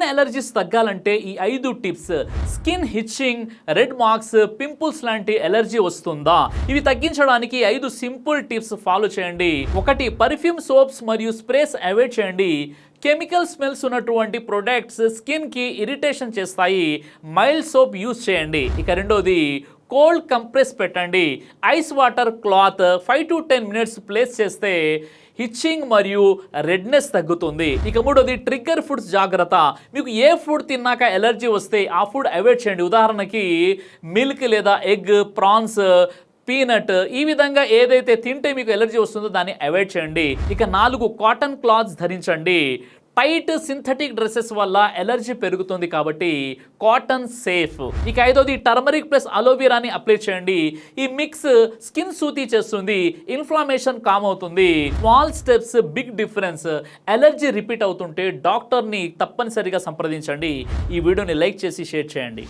Skin allergies తగ్గాలంటే ఈ ఐదు tips. Skin itching red marks pimples లాంటి ఎలర్జీ వస్తుందా? ఇవి తగ్గించడానికి ఐదు సింపుల్ టిప్స్ ఫాలో చేయండి. ఒకటి పర్ఫ్యూమ్ సోప్స్ మరియు స్ప్రేస్ అవాయిడ్ చేయండి. కెమికల్ స్మెల్స్ ఉన్నటువంటి ప్రొడక్ట్స్ స్కిన్కి ఇరిటేషన్ చేస్తాయి. మైల్డ్ సోప్ యూస్ చేయండి. ఇక రెండోది కోల్డ్ కంప్రెస్ పెట్టండి. Ice water cloth five to ten minutes place చేస్తే హిచ్చింగ్ మరియు రెడ్నెస్ తగ్గుతుంది. ఇక మూడోది ట్రిగ్గర్ ఫుడ్స్ జాగ్రత్త. మీకు ఏ ఫుడ్ తిన్నాక ఎలర్జీ వస్తే ఆ ఫుడ్ అవాయిడ్ చేయండి. ఉదాహరణకి మిల్క్ లేదా ఎగ్ ప్రాన్స్ పీనట్ ఈ విధంగా ఏదైతే తింటే మీకు ఎలర్జీ వస్తుందో దాన్ని అవాయిడ్ చేయండి. ఇక నాలుగు కాటన్ క్లాత్స్ ధరించండి. టైట్ సింథటిక్ డ్రెస్సెస్ వల్ల ఎలర్జీ పెరుగుతుంది కాబట్టి కాటన్ సేఫ్ ఇక ఐదోది టర్మరిక్ ప్లస్ అలోవెరాని అప్లై చేయండి ఈ మిక్స్ స్కిన్ సూతి చేస్తుంది ఇన్ఫ్లమేషన్ కామ్ అవుతుంది small steps big difference allergy repeat అవుతుంటే డాక్టర్ని తప్పనిసరిగా సంప్రదించండి ఈ వీడియోని లైక్ చేసి షేర్ చేయండి